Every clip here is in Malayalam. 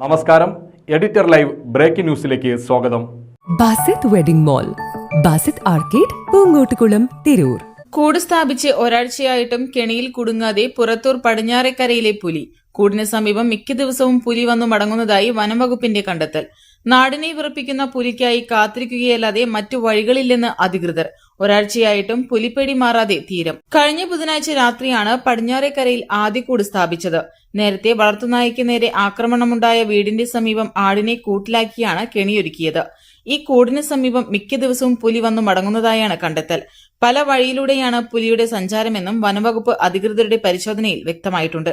നമസ്കാരം. എഡിറ്റർ ലൈവ് ബ്രേക്കിംഗ് ന്യൂസിലേക്ക് സ്വാഗതം. Basith wedding mall Basith arcade Poongottukulam Tirur. കൂട് സ്ഥാപിച്ച് ഒരാഴ്ചയായിട്ടും കെണിയിൽ കുടുങ്ങാതെ പുറത്തൂർ പടിഞ്ഞാറേക്കരയിലെ പുലി. കൂടിന് സമീപം മിക്ക ദിവസവും പുലി വന്നു മടങ്ങുന്നതായി വനംവകുപ്പിന്റെ കണ്ടെത്തൽ. നാടിനെ വിറപ്പിക്കുന്ന പുലിക്കായി കാത്തിരിക്കുകയല്ലാതെ മറ്റു വഴികളില്ലെന്ന് അധികൃതർ. ഒരാഴ്ചയായിട്ടും പുലിപ്പേടി മാറാതെ തീരം. കഴിഞ്ഞ ബുധനാഴ്ച രാത്രിയാണ് പടിഞ്ഞാറേക്കരയിൽ ആദ്യ കൂട് സ്ഥാപിച്ചത്. നേരത്തെ വളർത്തുനായ്ക്ക് നേരെ ആക്രമണമുണ്ടായ വീടിന്റെ സമീപം ആടിനെ കൂട്ടിലാക്കിയാണ് കെണിയൊരുക്കിയത്. ഈ കൂടിന് സമീപം മിക്ക ദിവസവും പുലി വന്നു മടങ്ങുന്നതായാണ് കണ്ടെത്തൽ. പല വഴിയിലൂടെയാണ് പുലിയുടെ സഞ്ചാരമെന്നും വനവകുപ്പ് അധികൃതരുടെ പരിശോധനയിൽ വ്യക്തമായിട്ടുണ്ട്.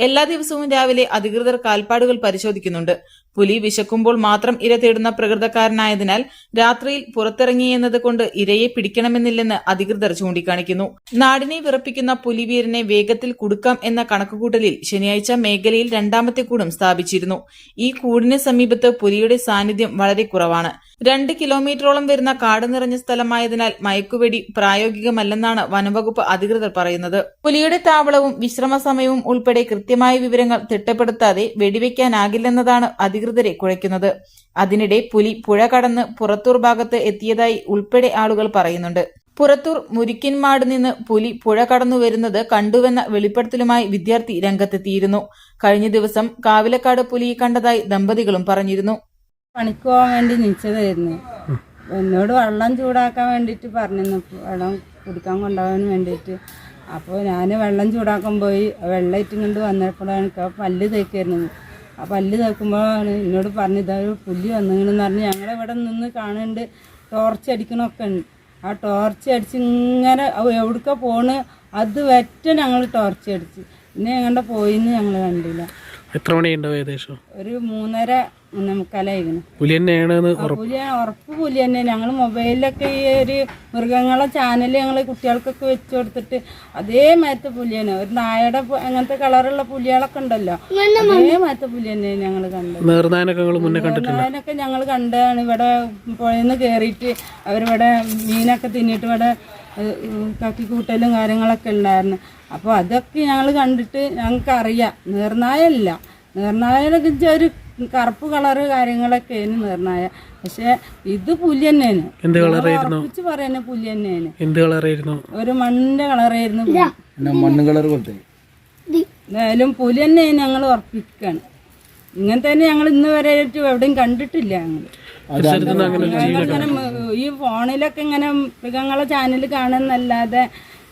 എല്ലാ ദിവസവും രാവിലെ അധികൃതർ കാൽപ്പാടുകൾ പരിശോധിക്കുന്നുണ്ട്. പുലി വിശക്കുമ്പോൾ മാത്രം ഇര തേടുന്ന പ്രകൃതക്കാരനായതിനാൽ രാത്രിയിൽ പുറത്തിറങ്ങിയെന്നത് കൊണ്ട് ഇരയെ പിടിക്കണമെന്നില്ലെന്ന് അധികൃതർ ചൂണ്ടിക്കാണിക്കുന്നു. നാടിനെ വിറപ്പിക്കുന്ന പുലിവീരനെ വേഗത്തിൽ കുടുക്കാം എന്ന കണക്കുകൂട്ടലിൽ ശനിയാഴ്ച മേഖലയിൽ രണ്ടാമത്തെ കൂടും സ്ഥാപിച്ചിരുന്നു. ഈ കൂടിന് സമീപത്ത് പുലിയുടെ സാന്നിധ്യം വളരെ കുറവാണ്. രണ്ട് കിലോമീറ്ററോളം വരുന്ന കാട് നിറഞ്ഞ സ്ഥലമായതിനാൽ മയക്കുവെടി പ്രായോഗികമല്ലെന്നാണ് വനംവകുപ്പ് അധികൃതർ പറയുന്നത്. പുലിയുടെ താവളവും വിശ്രമ സമയവും ഉൾപ്പെടെ കൃത്യമായ വിവരങ്ങൾ തിട്ടപ്പെടുത്താതെ വെടിവെക്കാനാകില്ലെന്നതാണ് അധികൃതരെ കുഴയ്ക്കുന്നത്. അതിനിടെ പുലി പുഴ കടന്ന് പുറത്തൂർ ഭാഗത്ത് എത്തിയതായി ഉൾപ്പെടെ ആളുകൾ പറയുന്നുണ്ട്. പുറത്തൂർ മുരിക്കിൻമാട് നിന്ന് പുലി പുഴ കടന്നു വരുന്നത് കണ്ടുവെന്ന വെളിപ്പെടുത്തലുമായി വിദ്യാർത്ഥി രംഗത്തെത്തിയിരുന്നു. കഴിഞ്ഞ ദിവസം കാവിലക്കാട് പുലിയെ കണ്ടതായി ദമ്പതികളും പറഞ്ഞിരുന്നു. പണിക്ക് പോകാൻ വേണ്ടി നിൽച്ചതായിരുന്നു എന്നോട് വെള്ളം ചൂടാക്കാൻ വേണ്ടിയിട്ട് പറഞ്ഞിരുന്നു. വെള്ളം കുടിക്കാൻ കൊണ്ടുപോകാൻ വേണ്ടിയിട്ട്. അപ്പോൾ ഞാൻ വെള്ളം ചൂടാക്കാൻ പോയി. വെള്ളം ഇട്ടുകൊണ്ട് വന്നപ്പോഴാണ് എനിക്ക് പല്ല് തേക്കായിരുന്നു ആ പല്ല് തേക്കുമ്പോഴാണ് എന്നോട് പറഞ്ഞു ഇതൊരു പുല്ല് വന്നിങ്ങനെന്ന് പറഞ്ഞ് ഞങ്ങളിവിടെ നിന്ന് കാണുന്നുണ്ട് ടോർച്ച് അടിക്കണമൊക്കെ ഉണ്ട്. ആ ടോർച്ച് അടിച്ച് ഇങ്ങനെ എവിടേക്കാണ് പോണ്? അത് വെറ്റ ഞങ്ങൾ ടോർച്ച് അടിച്ച്. പിന്നെ ഞങ്ങളുടെ പോയിന്ന് ഞങ്ങൾ കണ്ടില്ല. എത്ര മണിയുണ്ടാവും ഏകദേശം? ഒരു മൂന്നര മൂന്നേ മുക്കാലായിരുന്നു പുലി തന്നെയാണെന്ന് ആ, പുലി ഉറപ്പ് പുലി തന്നെ. ഞങ്ങൾ മൊബൈലിലൊക്കെ ഈ ഒരു മൃഗങ്ങളെ ചാനൽ ഞങ്ങൾ കുട്ടികൾക്കൊക്കെ വെച്ചു കൊടുത്തിട്ട് അതേ മരത്തെ പുലിയാണ് ഒരു നായയുടെ അങ്ങനത്തെ കളറുള്ള പുലികളൊക്കെ ഉണ്ടല്ലോ. അതേ മരത്തെ പുലി തന്നെയാണ് ഞങ്ങൾ കണ്ടത്. നേർനായനൊക്കെ അതിനൊക്കെ ഞങ്ങൾ കണ്ടതാണ്. ഇവിടെ പുഴയിൽ നിന്ന് കയറിയിട്ട് അവരിവിടെ മീനൊക്കെ തിന്നിട്ട് ഇവിടെ കക്കിക്കൂട്ടലും കാര്യങ്ങളൊക്കെ ഉണ്ടായിരുന്നു. അപ്പോൾ അതൊക്കെ ഞങ്ങൾ കണ്ടിട്ട് ഞങ്ങൾക്ക് അറിയാം നീർനായല്ല നീർനായനൊക്കെ ഒരു കറുപ്പ് കളറ് കാര്യങ്ങളൊക്കെ ആയിരുന്നു നീർനായ. പക്ഷെ ഇത് പുലി തന്നെയാണ് എന്ത് കളറായിരുന്നു ഉറപ്പിച്ച് പറയുന്ന പുലി തന്നെയാണ് എന്ത് കളറായിരുന്നു ഒരു മണ്ണിന്റെ കളറായിരുന്നു പുലി. മണ്ണ് കളർ പോലത്തെ എന്തായാലും പുലി തന്നെ ഞങ്ങൾ ഉറപ്പിക്കാണ്. ഇങ്ങനെ തന്നെ ഞങ്ങൾ ഇന്ന് വരെ എവിടെയും കണ്ടിട്ടില്ല ഞങ്ങൾ ഈ ഫോണിലൊക്കെ ഇങ്ങനെ മൃഗങ്ങളെ ചാനൽ കാണുന്നല്ലാതെ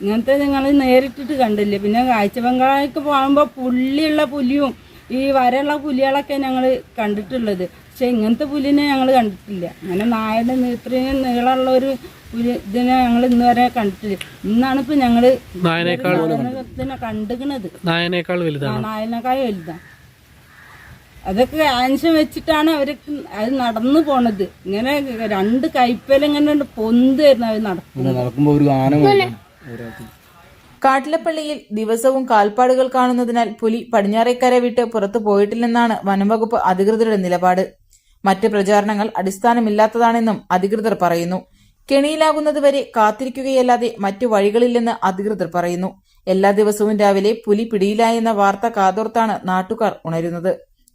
ഇങ്ങനത്തെ നിങ്ങൾ നേരിട്ടിട്ട് കണ്ടില്ല. പിന്നെ കാഴ്ച ബംഗാളിലേക്ക് പോകുമ്പോൾ പുല്ലിയുള്ള പുലിയും ഈ വരയുള്ള പുലികളൊക്കെ ഞങ്ങൾ കണ്ടിട്ടുള്ളത്. പക്ഷെ ഇങ്ങനത്തെ പുലിനെ ഞങ്ങൾ കണ്ടിട്ടില്ല. അങ്ങനെ നായയുടെ നീത്രയും നീളമുള്ള ഒരു പുലി ഇതിനെ ഞങ്ങൾ ഇന്ന് വരെ കണ്ടിട്ടില്ല. ഇന്നാണ് ഇപ്പൊ ഞങ്ങൾ നായനേക്കാൾ കണ്ടുകണത് നായനേക്കാൾ വലുതാണ്? നായനേക്കാൾ വലുതാ. അതൊക്കെ ആൻഷം വെച്ചിട്ടാണ് അവർക്ക് അത് നടന്നു പോണത്. ഇങ്ങനെ രണ്ട് കൈപ്പേലിങ്ങനെ പൊന്തായിരുന്നു അവർ നടക്കുന്നത്. കാട്ടിലപ്പള്ളിയിൽ ദിവസവും കാൽപ്പാടുകൾ കാണുന്നതിനാൽ പുലി പടിഞ്ഞാറേക്കര വിട്ട് പുറത്തു പോയിട്ടില്ലെന്നാണ് വനംവകുപ്പ് അധികൃതരുടെ നിലപാട്. മറ്റ് പ്രചാരണങ്ങൾ അടിസ്ഥാനമില്ലാത്തതാണെന്നും അധികൃതർ പറയുന്നു. കെണിയിലാകുന്നതുവരെ കാത്തിരിക്കുകയല്ലാതെ മറ്റു വഴികളില്ലെന്ന് അധികൃതർ പറയുന്നു. എല്ലാ ദിവസവും രാവിലെ പുലി പിടിയിലായെന്ന വാർത്ത കാതോർത്താണ് നാട്ടുകാർ ഉണരുന്നത്.